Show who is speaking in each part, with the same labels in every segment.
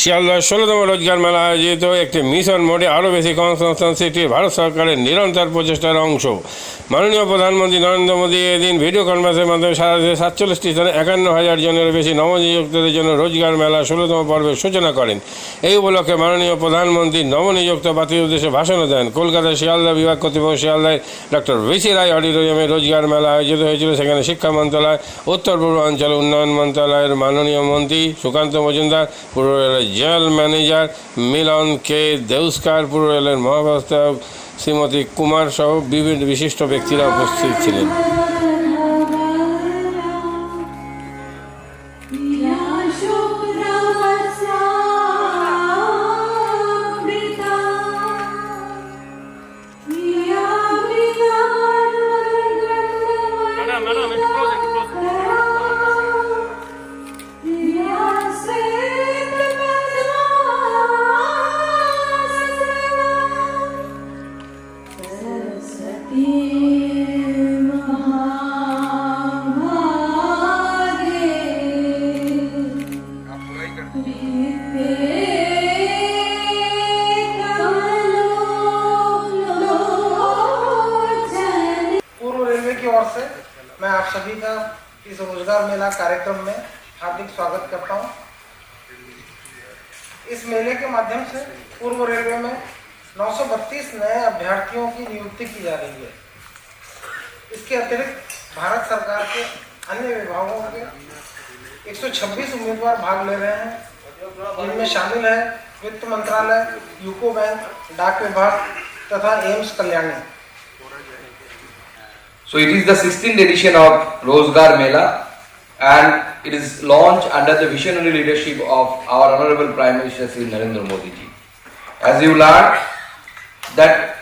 Speaker 1: শিয়ালদার ষোলোতম রোজগার মেলা আয়োজিত একটি মিশন মোডে আরও বেশি কর্মসংস্থান সৃষ্টি, ভারত সরকারের নিরন্তর প্রচেষ্টার অংশ। মাননীয় প্রধানমন্ত্রী নরেন্দ্র মোদী এদিন ভিডিও কনফারেন্সের মাধ্যমে সারা দেশে সাতচল্লিশটি স্থানে একান্ন হাজার জনের বেশি নবনিযুক্তদের জন্য রোজগার মেলা ষোলোতম পর্বের সূচনা করেন। এই উপলক্ষে মাননীয় প্রধানমন্ত্রী নবনিযুক্ত বাতিল উদ্দেশ্যে ভাষণও দেন। কলকাতার শিয়ালদা বিভাগ কর্তৃপক্ষ শিয়ালদায় ডক্টর ভিসি রায় অডিটোরিয়ামে রোজগার মেলা আয়োজিত হয়েছিল। সেখানে শিক্ষা মন্ত্রণালয়, উত্তর পূর্বাঞ্চল উন্নয়ন মন্ত্রণালয়ের মাননীয় মন্ত্রী সুকান্ত মজুমদার, পূর্ব জেনারেল ম্যানেজার মিলন কে দেউস্কারপুর রেলের মহাব্যবস্থাপক শ্রীমতী কুমার সহ বিভিন্ন বিশিষ্ট ব্যক্তিরা উপস্থিত ছিলেন।
Speaker 2: कार्यक्रम में हार्दिक स्वागत करता हूँ। इस मेले के माध्यम से पूर्व रेलवे में 932 नए अभ्यर्थियों की नियुक्ति की जा रही है। इसके अतिरिक्त भारत सरकार के अन्य विभागों के 126 उम्मीदवार भाग ले रहे हैं। जिनमें शामिल है वित्त मंत्रालय, यूको बैंक, डाक विभाग तथा AIIMS Kalyani.
Speaker 3: So, it is the 16th edition of Rozgar Mela. And it is launched under the visionary leadership of our Honorable Prime Minister Sri Narendra Modi ji. As you learned that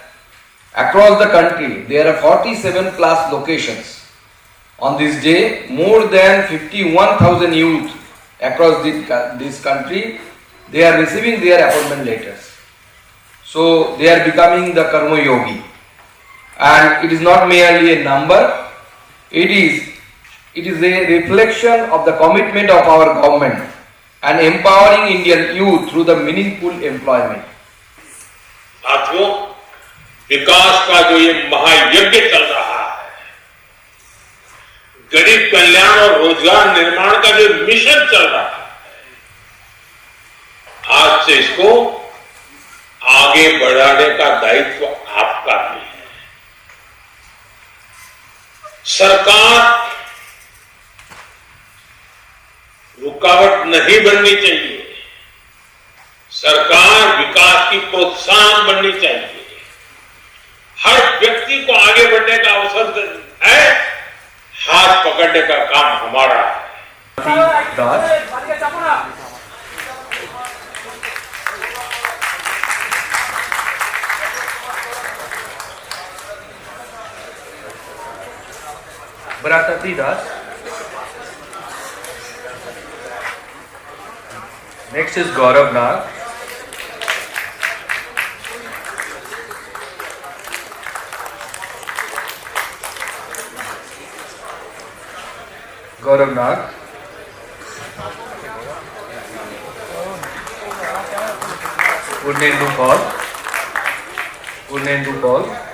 Speaker 3: across the country there are 47 plus locations. On this day more than 51,000 youth across this this country they are receiving their appointment letters. So they are becoming the Karma Yogi and it is not merely a number it is it is a reflection of the commitment of our government and empowering indian youth through the meaningful employment
Speaker 4: साथियों विकास का जो ये महायज्ञ चल रहा है गरीब कल्याण और रोज़गार निर्माण का जो मिशन चल रहा है आज से इसको आगे बढ़ाने का दायित्व आपका भी है सरकार नहीं बननी चाहिए। सरकार विकास की प्रोत्साहन बननी चाहिए। हर व्यक्ति को आगे बढ़ने का अवसर है। हाथ पकड़ने का काम हमारा है।
Speaker 3: Das next is Gaurav Nag Gaurav Nag Purnendu Paul Purnendu Paul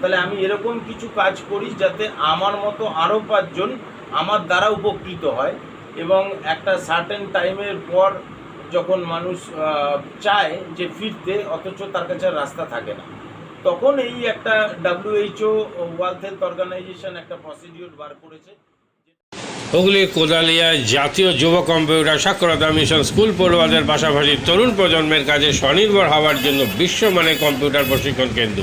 Speaker 5: তাহলে আমি এরকম কিছু কাজ করি যাতে আমার মতো আরও পাঁচজন আমার দ্বারা উপকৃত হয় এবং একটা সার্টেন টাইমের পর যখন মানুষ চায় যে ফিরতে, অথচ তার কাছে রাস্তা থাকে না। তখন এই একটা ডাব্লিউএইচও ওয়ার্ল্ড হেলথ অর্গানাইজেশন একটা প্রসিডিওর বার করেছে।
Speaker 1: হুগলির কোদালিয়ায় জাতীয় যুব কম্পিউটার সাক্ষরতা মিশন স্কুল পড়ুয়াদের পাশাপাশি তরুণ প্রজন্মের কাজে স্বনির্ভর হওয়ার জন্য বিশ্বমানের কম্পিউটার প্রশিক্ষণ কেন্দ্র।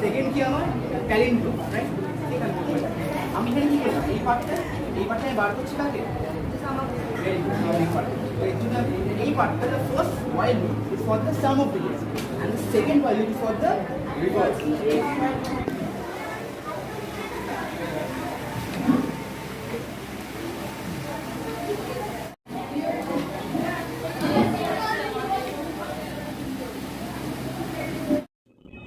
Speaker 6: সেকেন্ড কি আমার ট্যালেন্ট রাইট আমি এখানে কি এই পার্টটা এই পার্টটা আমি বার করছি কাকে এই পার্টটা the first while is for the sum of digits and the second while is the